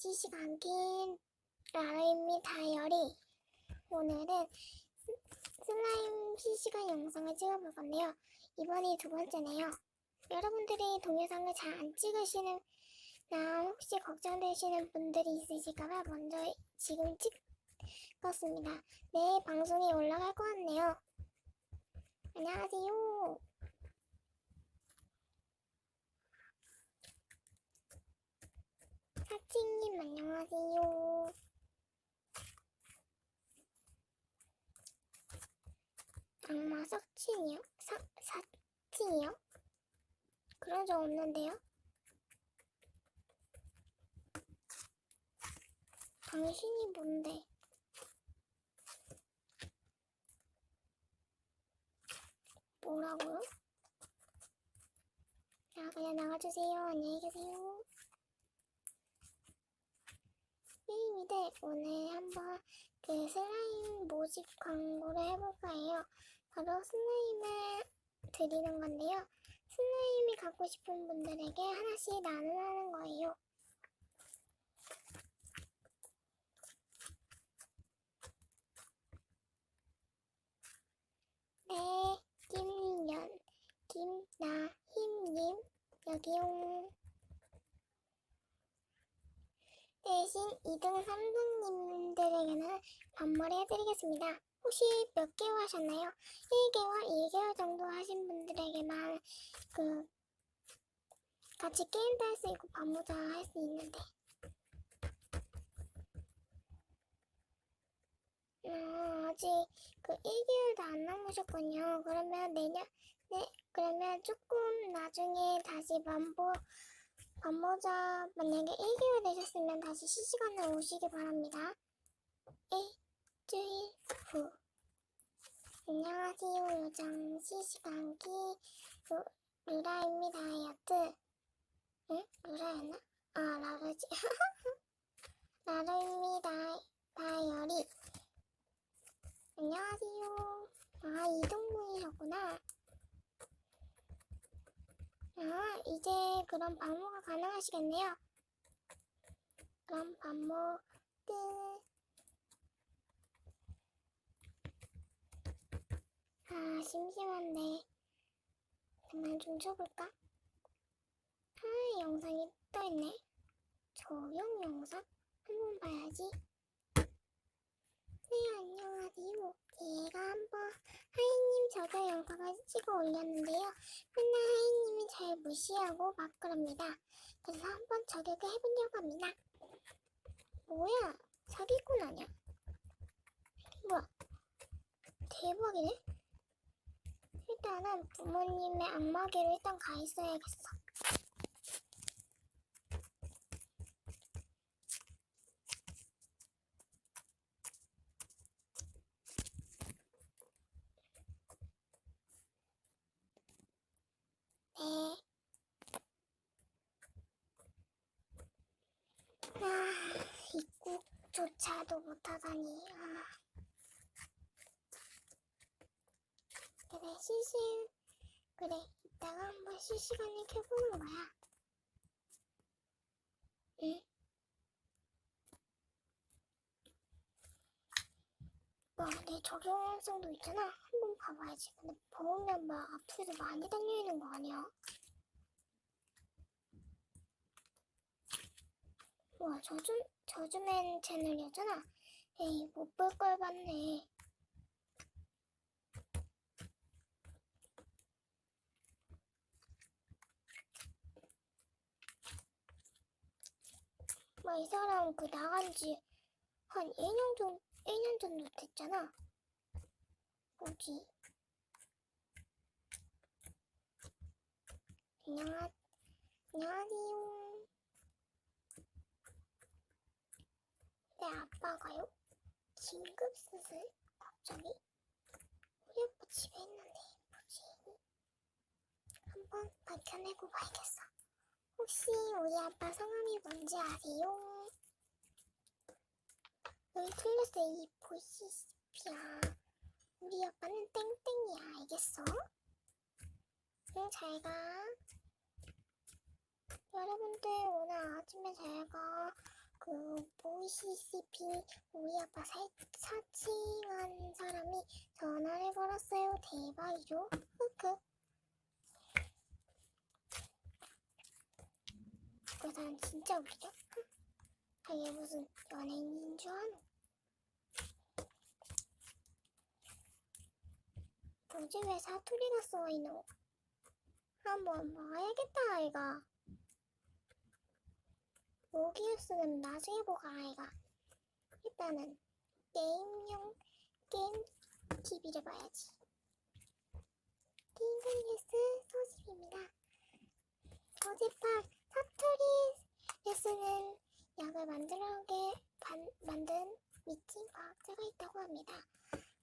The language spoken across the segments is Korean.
시시간 긴 라라입니다 다이어리 오늘은 스- 슬라임 실시간 영상을 찍어볼 건데요. 이번이 두 번째네요. 여러분들이 동영상을 잘 안 찍으시는 나 혹시 걱정되시는 분들이 있으실까봐 먼저 지금 찍었습니다. 내일 방송이 올라갈 것 같네요. 안녕하세요 사칭님 안녕하세요. 악마 삭친이요? 사, 사칭이요? 그런 적 없는데요? 당신이 뭔데? 뭐라고요? 자, 그냥 나가주세요. 안녕히 계세요. 게임인데 오늘 한번 그 슬라임 모집 광고를 해볼까 해요. 바로 슬라임을 드리는 건데요. 슬라임이 갖고 싶은 분들에게 하나씩 나눔하는 거예요. 네, 김연, 김나 힘님, 여기용. 대신 2등, 3등님들에게는 반말을 해드리겠습니다. 혹시 몇 개월 하셨나요? 1개월, 2개월 정도 하신 분들에게만 그 같이 게임도 할 수 있고 반모자 할 수 있는데 아, 아직 그 1개월도 안 남으셨군요. 그러면 내년, 네, 그러면 조금 나중에 다시 반복 반모자 만약에 1개월 되셨으면 다시 실시간으로 오시기 바랍니다. 일주일 후 안녕하세요. 요정 실시간기 루, 루라입니다. 다이어트. 응? 루라였나? 아 라르지. 라르입니다. 다이어리. 안녕하세요. 아 이동분이셨구나. 아, 이제 그럼 반모가 가능하시겠네요. 그럼 반모 끝. 아, 심심한데. 그만 좀 쳐볼까? 아, 영상이 떠있네. 저용 영상? 한번 봐야지. 네, 안녕하세요. 제가 한번 하이님 저자 영상을 찍어 올렸는데요. 맨날 하이님이 잘 무시하고 막 그럽니다. 그래서 한번 저격을 해보려고 합니다. 뭐야? 사기꾼 아니야? 뭐야? 대박이네? 일단은 부모님의 안마기로 일단 가 있어야겠어. 네. 아, 입국 조차도 못하다니. 아. 그래, 실시, 그래, 이따가 한번 실시간을 켜보는 거야. 응? 와, 내 적용 영상도 있잖아. 한번 봐봐야지. 근데 보면 막 앞에서 많이 달려있는 거 아니야? 와, 저주, 저주맨 채널이었잖아. 에이, 못 볼 걸 봤네. 뭐, 이 사람 그 나간 지 한 1년 전, 1년 정도 됐잖아. 뭐지? 안녕하, 안녕하세요. 내 아빠가요? 긴급 수술? 갑자기? 우리 아빠 집에 있는데 뭐지? 한번 밝혀내고 봐야겠어. 혹시 우리 아빠 성함이 뭔지 아세요? 여기 틀렸어 이 보시스피야. 우리 아빠는 땡땡이야 알겠어? 응 잘 가. 여러분들 오늘 아침에 제가 그 보이시시피 우리 아빠 사, 사칭한 사람이 전화를 걸었어요. 대박이죠? 흑흑. 그 사람 진짜 웃기죠? 아, 얘 무슨 연예인인 줄 아노? 뭐지 왜 사투리가 써있노? 한번 봐야겠다 아이가. 모기우스는 나중에 보가 아이가. 일단은 게임용 게임 TV를 봐야지. 띵글 뉴스 소식입니다. 어젯밤 사투리에 쓰는 약을 만들어게 반- 만든 미친 과학자가 있다고 합니다.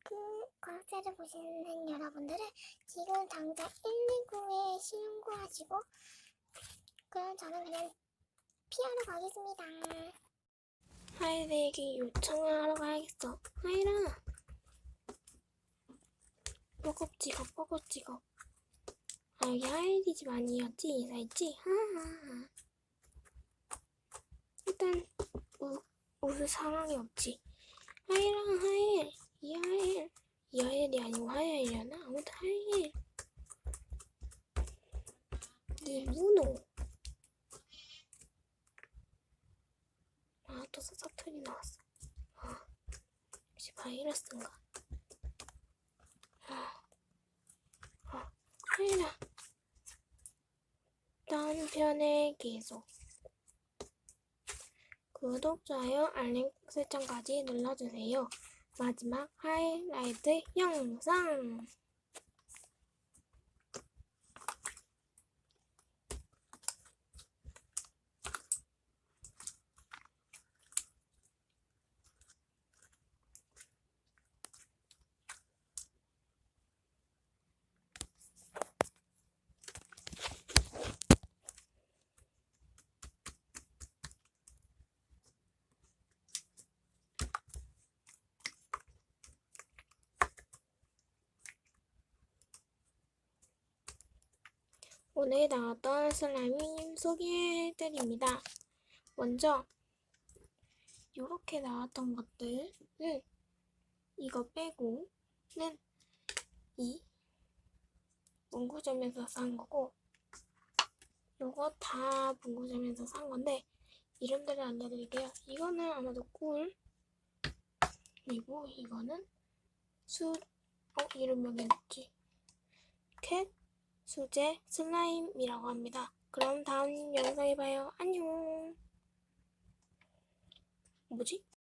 그 과학자를 보시는 여러분들은 지금 당장 119에 신고하시고 그럼 저는 그냥 피하러 가겠습니다. 하이드에게 요청을 하러 가야겠어. 하이라. 뻐겁지겁 뻐겁지겁. 아 여기 하이디 집 아니었지? 이사했지? 일단 우, 웃을 상황이 없지. 하이라 하일. 이하일. 이하일이 아니고 하이일이었나? 아무튼 하일. 이 문호. 아, 또 사사틀이 나왔어. 아, 역시 바이러스인가? 아, 아, 아니라. 다음 편에 계속. 구독, 좋아요, 알림 설정까지 눌러주세요. 마지막 하이라이트 영상! 오늘 나왔던 슬라임 소개해드립니다. 먼저 이렇게 나왔던 것들은 이거 빼고는 이 문구점에서 산 거고 요거 다 문구점에서 산 건데 이름들을 알려드릴게요. 이거는 아마도 꿀 그리고 이거는 수 어? 이름 여기 있지 캣 수제 슬라임이라고 합니다. 그럼 다음 영상에 봐요. 안녕. 뭐지?